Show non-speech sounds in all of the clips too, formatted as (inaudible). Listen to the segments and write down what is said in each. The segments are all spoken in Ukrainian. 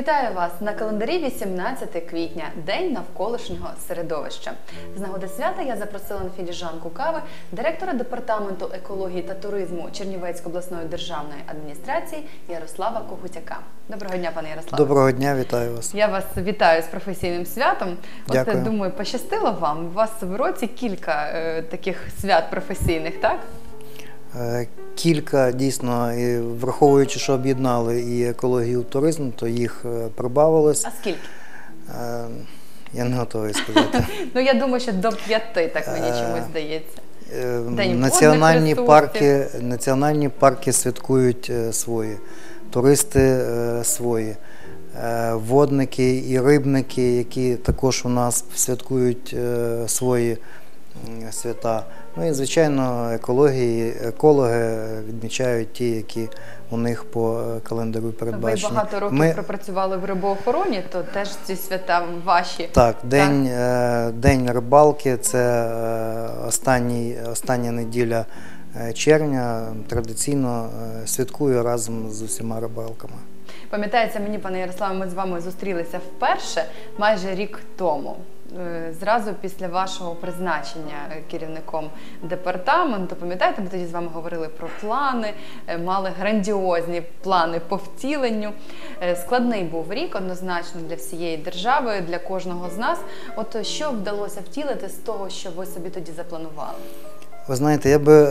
Вітаю вас на календарі 18 квітня, день навколишнього середовища. З нагоди свята я запросила на філіжанку кави директора департаменту екології та туризму Чернівецької обласної державної адміністрації Ярослава Когутяка. Доброго дня, пане Ярославе. Доброго дня, вітаю вас. Я вас вітаю з професійним святом. От Дякую. думаю, пощастило вам. У вас в році кілька е, таких свят професійних, так? Е, Кілька дійсно, і враховуючи, що об'єднали і екологію, і туризм, то їх е, прибавилось. А скільки? Е, Я не готовий сказати. (laughs) Ну я думаю, що до п'яти, так мені чомусь здається. Національні парки, національні парки святкують свої, туристи свої, водники і рибники, які також у нас святкують свої свята. Ну і звичайно, екології, екологи відмічають ті, які у них по е, календарю Ви багато років Ми- пропрацювали в рибоохороні, то теж ці свята ваші. Так, день, е, день рибалки це е, останній, остання неділя червня. Традиційно святкую разом з усіма рибалками. Пам'ятається мені, пане Ярославе, ми з вами зустрілися вперше майже рік тому. Е, Зразу після вашого призначення е, керівником департаменту, пам'ятаєте, ми тоді з вами говорили про плани, е, мали грандіозні плани по втіленню. Складний був рік, однозначно для всієї держави, для кожного з нас. От що вдалося втілити з того, що ви собі тоді запланували? Ви знаєте, я би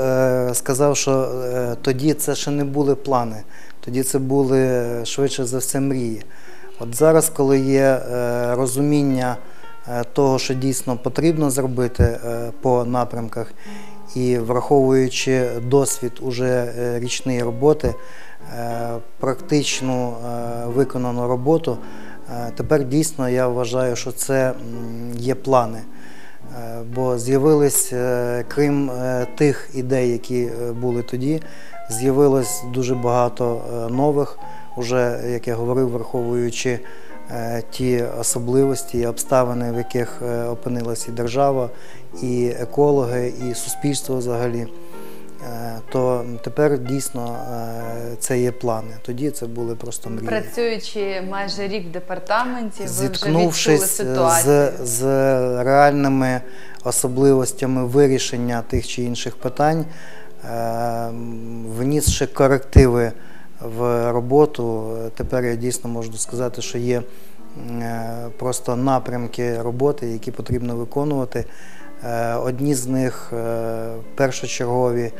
сказав, що тоді це ще не були плани, тоді це були швидше за все мрії. От зараз, коли є розуміння того, що дійсно потрібно зробити е, по напрямках, і враховуючи досвід уже е, річної роботи, е, практичну е, виконану роботу, е, тепер дійсно я вважаю, що це є плани. Е, Бо з'явились, е, крім е, тих ідей, які е, були тоді, з'явилось дуже багато е, нових, уже, як я говорив, враховуючи е, ті особливості і обставини, в яких е, опинилась і держава, і екологи, і суспільство взагалі. Е, То тепер дійсно е, це є плани. Тоді це були просто мрії. Працюючи майже рік в департаменті, ви вже відчули зіткнувшись ситуацію. з, з реальними особливостями вирішення тих чи інших питань, е, внісши корективи в роботу, тепер я дійсно можу сказати, що є е, просто напрямки роботи, які потрібно виконувати. Е, Одні з них е, першочергові,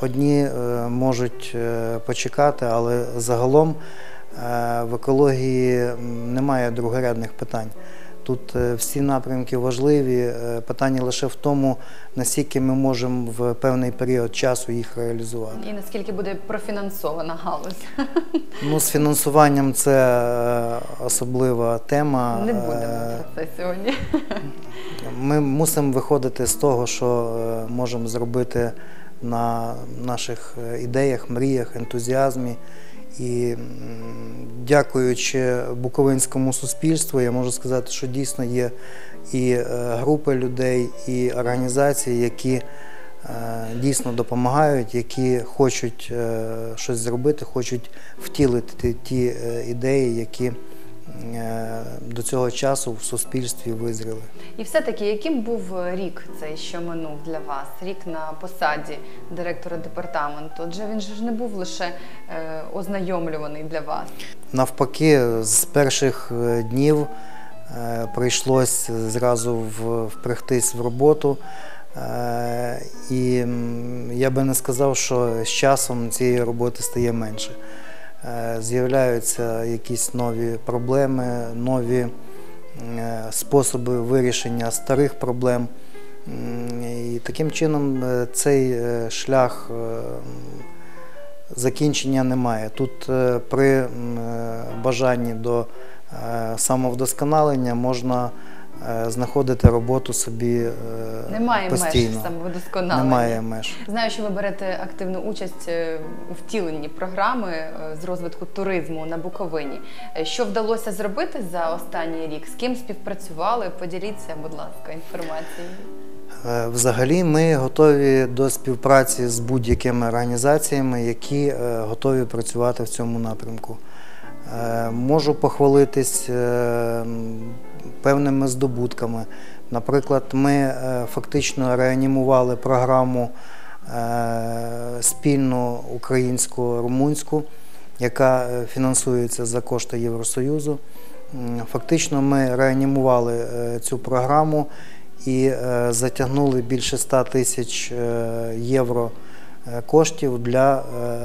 одні можуть почекати, але загалом в екології немає другорядних питань. Тут е, всі напрямки важливі. е, Питання лише в тому, наскільки ми можемо в певний період часу їх реалізувати. І наскільки буде профінансована галузь? (laughs) Ну, з фінансуванням це е, особлива тема. Не будемо про це сьогодні. (laughs) Ми мусимо виходити з того, що можемо зробити на наших ідеях, мріях, ентузіазмі. І дякуючи буковинському суспільству, я можу сказати, що дійсно є і е, групи людей, і організації, які е, дійсно допомагають, які хочуть е, щось зробити, хочуть втілити ті ідеї, які до цього часу в суспільстві визріли. І все-таки, яким був рік цей, що минув для вас? Рік на посаді директора департаменту. Отже, він ж не був лише е, ознайомлюваний для вас. Навпаки, з перших е, днів е, прийшлось зразу в- впрягтись в роботу. Е, І я би не сказав, що з часом цієї роботи стає менше. Е, З'являються якісь нові проблеми, нові е, способи вирішення старих проблем. І таким чином е, цей шлях закінчення немає. Тут при бажанні до самовдосконалення можна знаходити роботу собі е, Немає постійно. меж самовдосконалення. Немає меж. Знаю, що ви берете активну участь е, у втіленні програми е, з розвитку туризму на Буковині. Е, Що вдалося зробити за останній рік? З ким співпрацювали? Поділіться, будь ласка, інформацією. Е, Взагалі, ми готові до співпраці з будь-якими організаціями, які е, готові працювати в цьому напрямку. Е, Можу похвалитись е, певними здобутками. Наприклад, ми е, фактично реанімували програму спільну українсько-румунську, яка фінансується за кошти Євросоюзу. Фактично ми реанімували цю програму і затягнули більше 100 тисяч євро коштів для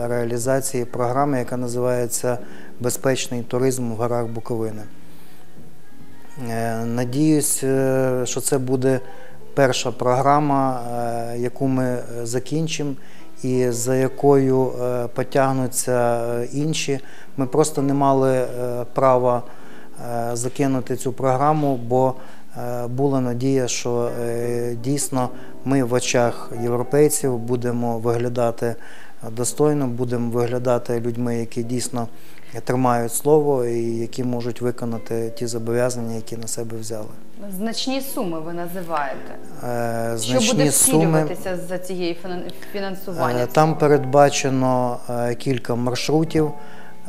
реалізації програми, яка називається Безпечний туризм в горах Буковини. Е, Надіюсь, е, що це буде перша програма, е, яку ми закінчимо і за якою потягнуться інші. Ми просто не мали права закинути цю програму, бо була надія, що дійсно ми в очах європейців будемо виглядати достойно, будемо виглядати людьми, які дійсно тримають слово і які можуть виконати ті зобов'язання, які на себе взяли. Значні суми ви називаєте. Е, Що буде Значні суми. втілюватися за цієї фінан- фінансування? Е, Там передбачено е, кілька маршрутів.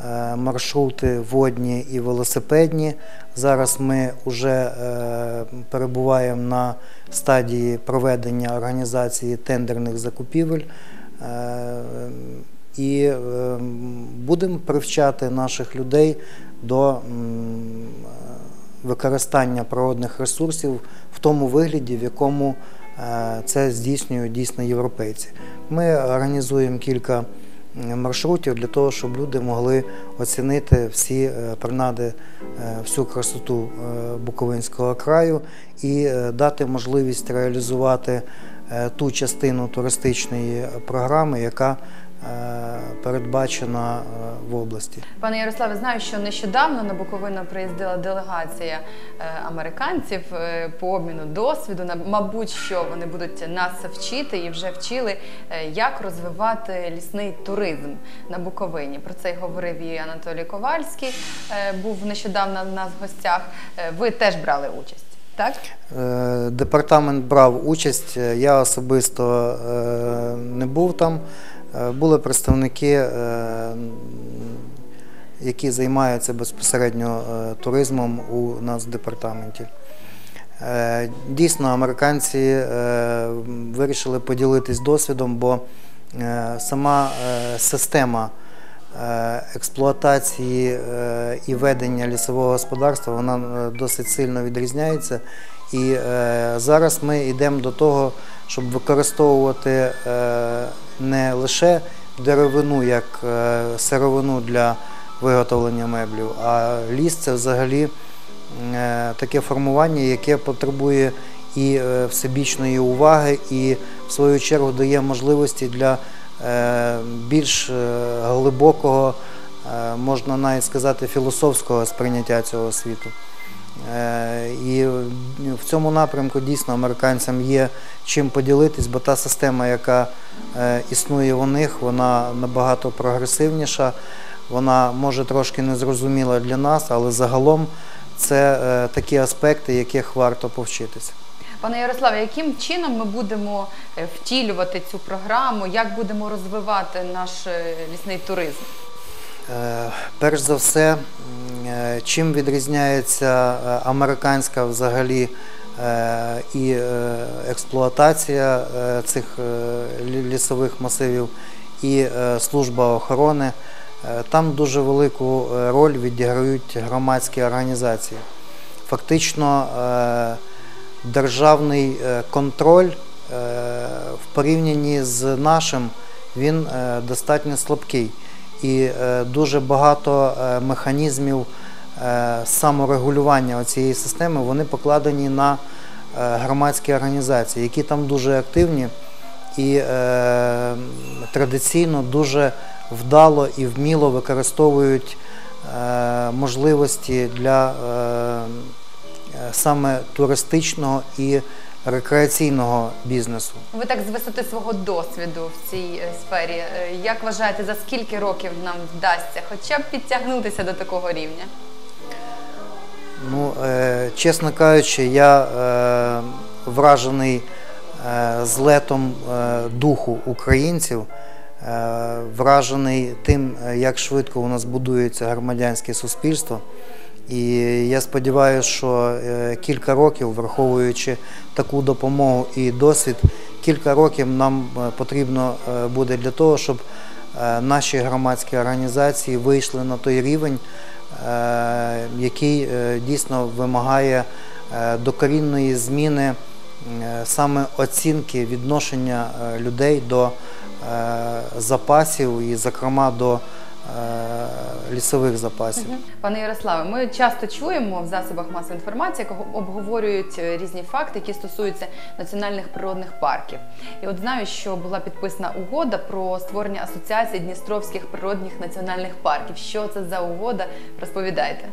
Е, Маршрути водні і велосипедні. Зараз ми вже перебуваємо на стадії проведення організації тендерних закупівель. І е, будемо привчати наших людей до використання природних ресурсів в тому вигляді, в якому е, це здійснюють дійсно європейці. Ми організуємо кілька маршрутів для того, щоб люди могли оцінити всі е, принади, всю красоту Буковинського краю і дати можливість реалізувати ту частину туристичної програми, яка передбачена е, в області. Пане Ярославе, знаю, що нещодавно на Буковину приїздила делегація е, американців е, по обміну досвіду. Мабуть, що вони будуть нас вчити і вже вчили, е, як розвивати лісний туризм на Буковині. Про це й говорив і Анатолій Ковальський. е, Був нещодавно в нас в гостях. Е, Ви теж брали участь, так? Е, Департамент брав участь, е, я особисто е, не був там. Е, Були представники, е, які займаються безпосередньо е, туризмом у нас в департаменті. Дійсно, американці вирішили поділитись досвідом, бо сама система експлуатації і ведення лісового господарства вона досить сильно відрізняється. І е, зараз ми йдемо до того, щоб використовувати е, не лише деревину як е, сировину для виготовлення меблів, а ліс це взагалі е, таке формування, яке потребує і е, всебічної уваги, і в свою чергу дає можливості для е, більш е, глибокого, е, можна навіть сказати, філософського сприйняття цього світу. Е, І в цьому напрямку дійсно американцям є чим поділитись, бо та система, яка е, існує у них, вона набагато прогресивніша. Вона може трошки незрозуміла для нас, але загалом це е, такі аспекти, яких варто повчитися. Пане Ярославе, яким чином ми будемо втілювати цю програму? Як будемо розвивати наш лісний туризм? Перш за все, чим відрізняється е, американська взагалі е, і е, експлуатація е, цих е, лісових масивів і е, служба охорони, Е, там дуже велику е, роль відіграють громадські організації. Фактично, е, державний е, контроль е, в порівнянні з нашим він е, достатньо слабкий. І е, дуже багато е, механізмів е, саморегулювання цієї системи вони покладені на громадські організації, які там дуже активні і традиційно дуже вдало і вміло використовують можливості для саме туристичного і рекреаційного бізнесу. Ви так з висоти свого досвіду в цій е, сфері. е, Як вважаєте, за скільки років нам вдасться хоча б підтягнутися до такого рівня? Ну, е, чесно кажучи, я е, вражений е, злетом е, духу українців. е, вражений тим, як швидко у нас будується громадянське суспільство. І я сподіваюся, що е, кілька років, враховуючи таку допомогу і досвід, кілька років нам е, потрібно е, буде для того, щоб наші громадські організації вийшли на той рівень, який дійсно вимагає докорінної зміни саме оцінки відношення людей до запасів і, зокрема, до лісових запасів. Пане Ярославе, ми часто чуємо в засобах масової інформації, як обговорюють е, різні факти, які стосуються національних природних парків. І от знаю, що була підписана угода про створення асоціації Дністровських природних національних парків. Що це за угода? Розповідайте.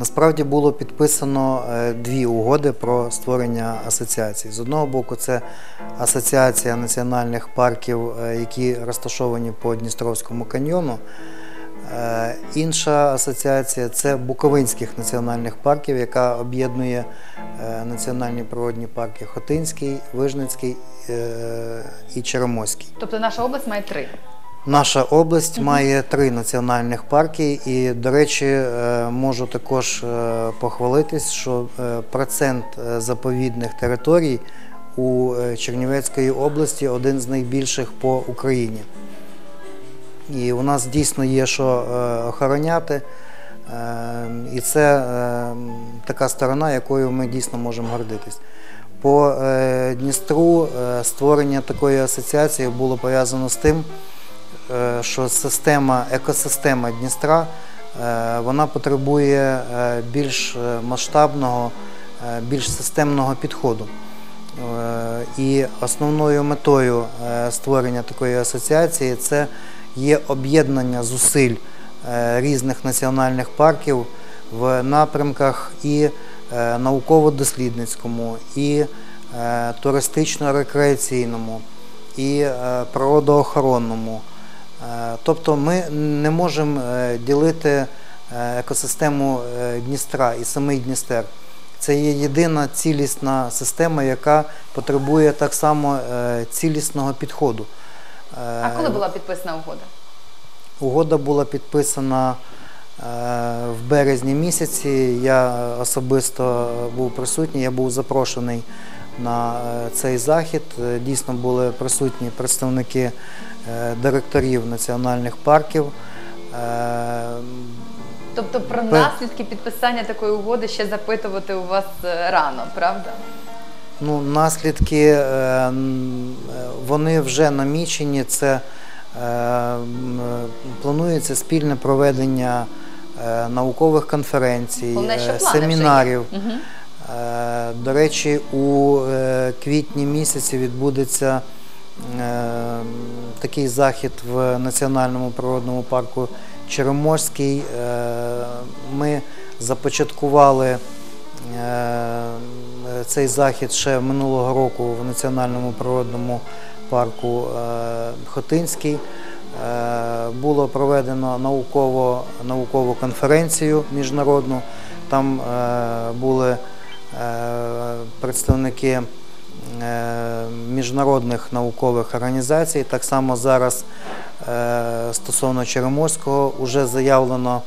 Насправді було підписано е, дві угоди про створення асоціацій. З одного боку, це асоціація національних парків, е, які розташовані по Дністровському каньйону. Е, Інша асоціація це Буковинських національних парків, яка об'єднує національні природні парки Хотинський, Вижницький і Черемоський. Тобто наша область має три. Наша область має три національних парки, і, до речі, е, можу також е, похвалитись, що е, процент заповідних територій у Чернівецької області один з найбільших по Україні. І у нас дійсно є що охороняти. І це така сторона, якою ми дійсно можемо гордитись. По Дністру створення такої асоціації було пов'язано з тим, що система, екосистема Дністра е, вона потребує е, більш е, масштабного, е, більш системного підходу. Е, І основною метою е, створення такої асоціації це є об'єднання зусиль е, різних національних парків в напрямках і е, науково-дослідницькому, і е, туристично-рекреаційному, і е, природоохоронному. Е, Тобто ми не можемо е, ділити е, екосистему Дністра і самий Дністер. Це є єдина цілісна система, яка потребує так само цілісного підходу. А коли була підписана угода? Угода була підписана в березні місяці. Я особисто був присутній, я був запрошений на е, цей захід. Е, Дійсно були присутні представники е, директорів національних парків. Тобто про наслідки підписання такої угоди ще запитувати у вас рано, правда? Ну, наслідки вони вже намічені. Це планується спільне проведення наукових конференцій, Головне, семінарів. Мгм. Е, До речі, у е, квітні місяці відбудеться е, такий захід в Національному природному парку Череморський. Ми започаткували цей захід ще минулого року в Національному природному парку Хотинський. Було проведено науково, наукову конференцію міжнародну. Там були представники е, міжнародних наукових організацій. Так само зараз е, стосовно Череморського вже заявлено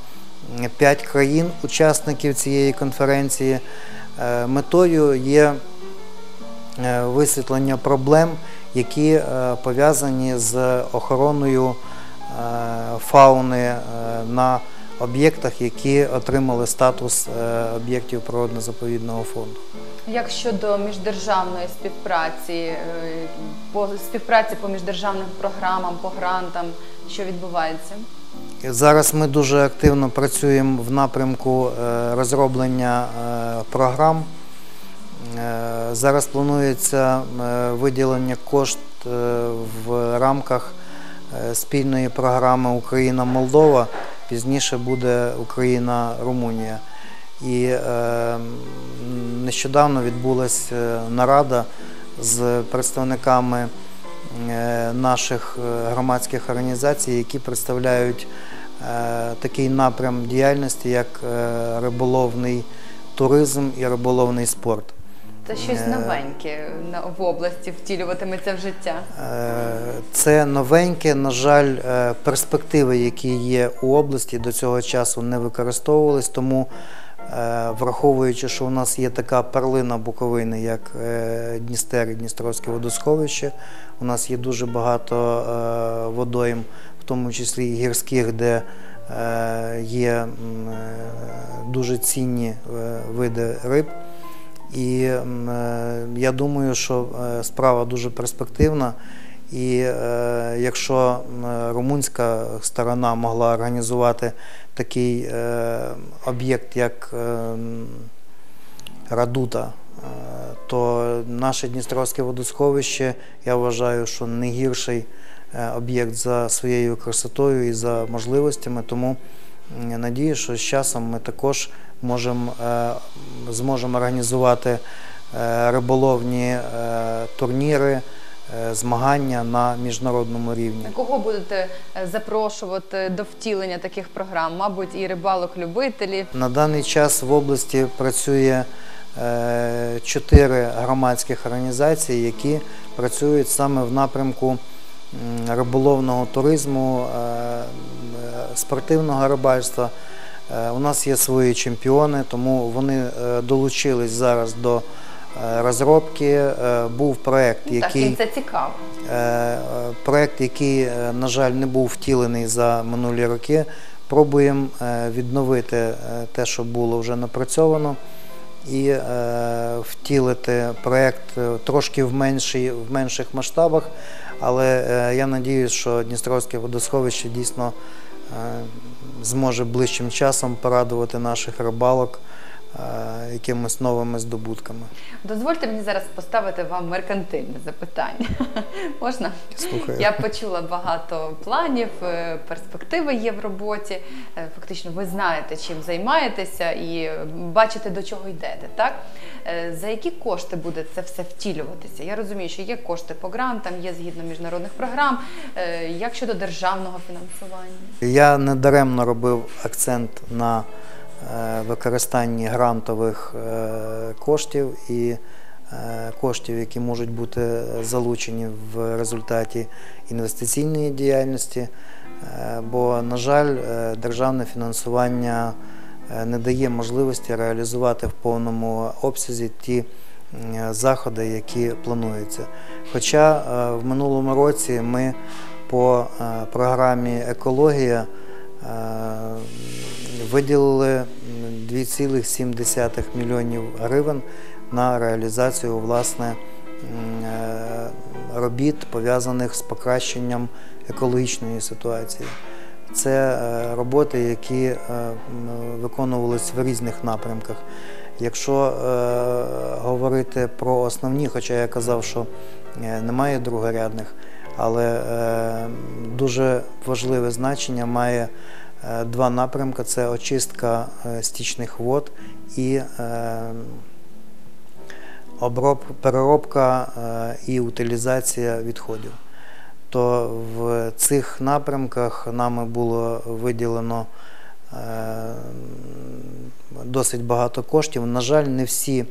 5 країн учасників цієї конференції. Е, Метою є е, висвітлення проблем, які е, пов'язані з охороною е, фауни е, на об'єктах, які отримали статус е, об'єктів природно-заповідного фонду. Як щодо міждержавної співпраці, е, по співпраці по міждержавним програмам, по грантам, що відбувається? Зараз ми дуже активно працюємо в напрямку е, розроблення програм. Зараз планується виділення кошт е, в рамках спільної програми Україна-Молдова. Пізніше буде Україна-Румунія. І е, нещодавно відбулася е, нарада з представниками е, наших е, громадських організацій, які представляють такий напрям діяльності, як риболовний туризм і риболовний спорт. Це щось Е. новеньке в області втілюватиметься в життя. Е, Це новеньке, на жаль, е, перспективи, які є у області, до цього часу не використовувались, тому враховуючи, що у нас є така перлина Буковини, як Дністер і Дністровське водосховище, у нас є дуже багато водойм, в тому числі і гірських, де є дуже цінні види риб. І е, я думаю, що е, справа дуже перспективна. І е, якщо румунська сторона могла організувати такий е, об'єкт, як е, Радута, е, то наше Дністровське водосховище, я вважаю, що не гірший е, об'єкт за своєю красотою і за можливостями. Тому надію, що з часом ми також можемо, е, зможемо організувати е, риболовні е, турніри, змагання на міжнародному рівні. Кого будете запрошувати до втілення таких програм? Мабуть, і рибалок-любителів. На даний час в області працює чотири громадських організації, які працюють саме в напрямку риболовного туризму, е, е, спортивного рибальства. Е, У нас є свої чемпіони, тому вони долучились зараз до розробки. Був проект, Ну, Так, який це цікаво. Проект, який, на жаль, не був втілений за минулі роки. Пробуємо відновити те, що було вже напрацьовано, і втілити проект е, трошки в, меншій, в менших масштабах. Але е, я сподіваюся, що Дністровське водосховище дійсно е, зможе ближчим часом порадувати наших рибалок якимись новими здобутками. Дозвольте мені зараз поставити вам меркантильне запитання. (laughs) Можна? Слухаю. Я почула багато планів, е, перспективи є в роботі. Е, Фактично, ви знаєте, чим займаєтеся і е, бачите, до чого йдете. Так? Е, За які кошти буде це все втілюватися? Я розумію, що є кошти по грантам, є згідно міжнародних програм. Е, Як щодо державного фінансування? Я недаремно робив акцент на е, використанні грантових е, коштів і е, коштів, які можуть бути залучені в результаті інвестиційної діяльності. Е, Бо, на жаль, е, державне фінансування е, не дає можливості реалізувати в повному обсязі ті заходи, які плануються. Хоча е, в минулому році ми по е, програмі Екологія е, виділили 2,7 мільйонів гривень на реалізацію власне е, робіт, пов'язаних з покращенням екологічної ситуації. Це е, роботи, які е, виконувалися в різних напрямках. Якщо е, говорити про основні, хоча я казав, що е, немає другорядних, але е, дуже важливе значення має е, два напрямки: це очистка е, стічних вод і переробка і утилізація відходів. То в цих напрямках нами було виділено досить багато коштів. На жаль, не всі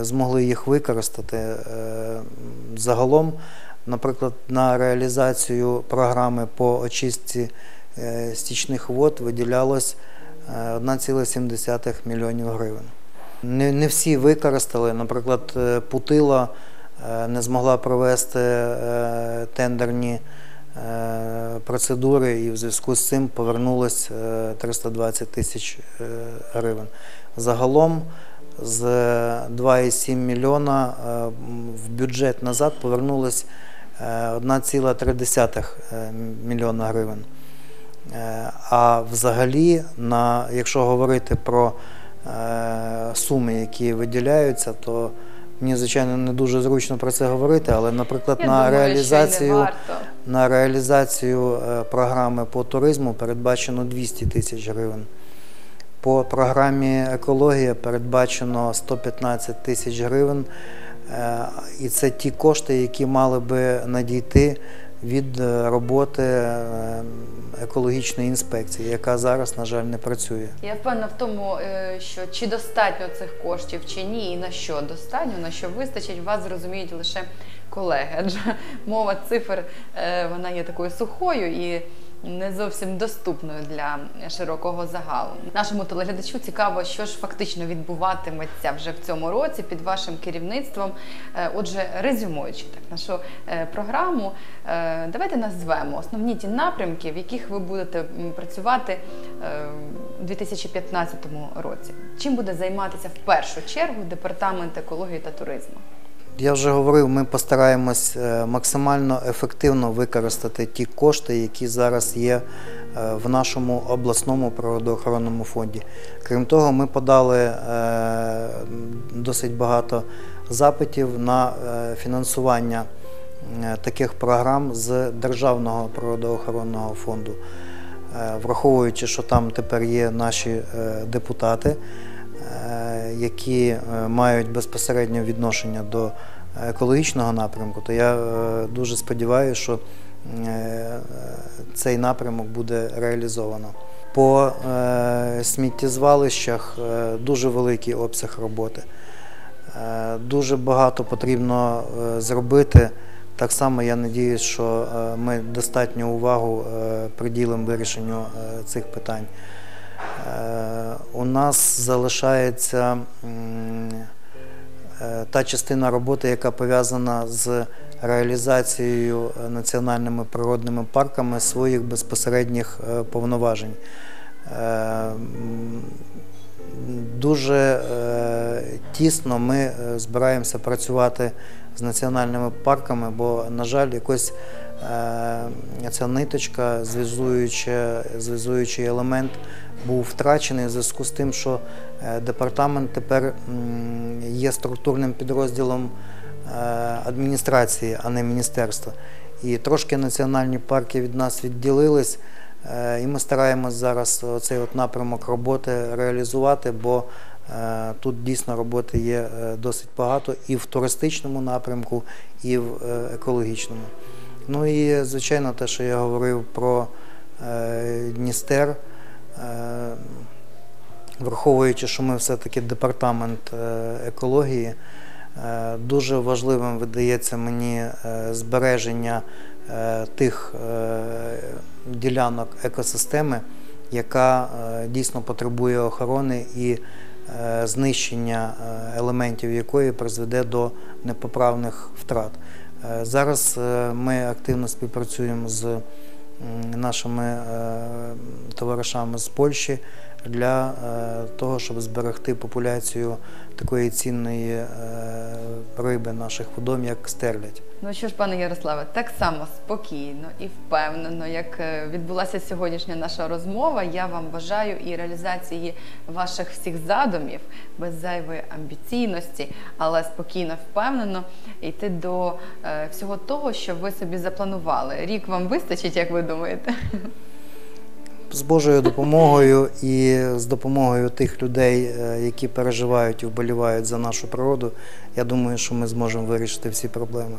змогли їх використати. Загалом, наприклад, на реалізацію програми по очистці е, стічних вод виділялось е, 1,7 мільйонів гривень. Не, не всі використали, наприклад, е, Путила е, не змогла провести е, тендерні е, процедури і в зв'язку з цим повернулось е, 320 тисяч е, гривень. Загалом з 2,7 мільйона е, в бюджет назад повернулось е, 1,3 е, мільйона гривень. Е, А взагалі, на, якщо говорити про е, суми, які виділяються, то мені, звичайно, не дуже зручно про це говорити, але, наприклад, Я на думаю, реалізацію, на реалізацію програми по туризму передбачено 200 тисяч гривень. По програмі екологія передбачено 115 тисяч гривень. Е, І це ті кошти, які мали би надійти від е, роботи е, екологічної інспекції, яка зараз, на жаль, не працює. Я впевнена в тому, що чи достатньо цих коштів, чи ні, і на що достатньо, на що вистачить, вас зрозуміють лише колеги. Адже мова цифр вона є такою сухою і не зовсім доступною для широкого загалу. Нашому телеглядачу цікаво, що ж фактично відбуватиметься вже в цьому році під вашим керівництвом. Е, Отже, резюмуючи так нашу е, програму, е, давайте назвемо основні ті напрямки, в яких ви будете працювати у 2015 році. Чим буде займатися в першу чергу департамент екології та туризму? Я вже говорив, ми постараємось е, максимально ефективно використати ті кошти, які зараз є е, в нашому обласному природоохоронному фонді. Крім того, ми подали е, досить багато запитів на фінансування таких програм з Державного природоохоронного фонду. Враховуючи, що там тепер є наші депутати, які е, мають безпосереднє відношення до екологічного напрямку, то я е, дуже сподіваюся, що е, цей напрямок буде реалізовано. По е, сміттєзвалищах е, дуже великий обсяг роботи. Е, Дуже багато потрібно е, зробити. Так само я сподіваюся, що е, ми достатню увагу е, приділимо вирішенню е, цих питань. Е, У нас залишається е, та частина роботи, яка пов'язана з реалізацією національними природними парками своїх безпосередніх е, повноважень. Дуже тісно ми збираємося працювати з національними парками, бо, на жаль, якось ця ниточка, зв'язуючий елемент, був втрачений в зв'язку з тим, що е, департамент тепер є структурним підрозділом е, адміністрації, а не міністерства. І трошки національні парки від нас відділились. Е, І ми стараємось зараз цей напрямок роботи реалізувати, бо е, тут дійсно роботи є е, досить багато і в туристичному напрямку, і в е, екологічному. Ну і звичайно, те, що я говорив про е, Дністер, е, враховуючи, що ми все-таки департамент е, екології, дуже важливим видається мені збереження тих ділянок екосистеми, яка дійсно потребує охорони і знищення елементів якої призведе до непоправних втрат. Е, Зараз е, ми активно співпрацюємо з нашими е, товаришами з Польщі для е, того, щоб зберегти популяцію такої цінної е, риби наших водом, як стерлядь. Ну що ж, пане Ярославе, так само спокійно і впевнено, як е, відбулася сьогоднішня наша розмова. Я вам бажаю і реалізації ваших всіх задумів без зайвої амбіційності, але спокійно, впевнено йти до всього того, що ви собі запланували. Рік вам вистачить, як ви думаєте? З Божою допомогою і з допомогою тих людей, е, які переживають і вболівають за нашу природу, я думаю, що ми зможемо вирішити всі проблеми.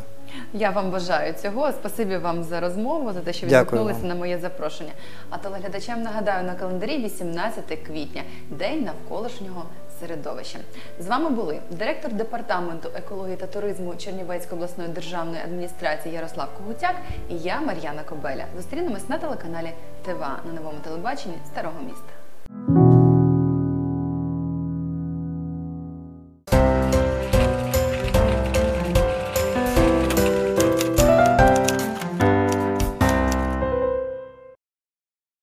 Я вам бажаю цього. Спасибі вам за розмову, за те, що відгукнулися на моє запрошення. А телеглядачам нагадаю на календарі 18 квітня, день навколишнього середовища. З вами були директор департаменту екології та туризму Чернівецької обласної державної адміністрації Ярослав Когутяк і я, Мар'яна Кобеля. Зустрінемось на телеканалі ТВА на новому телебаченні Старого міста.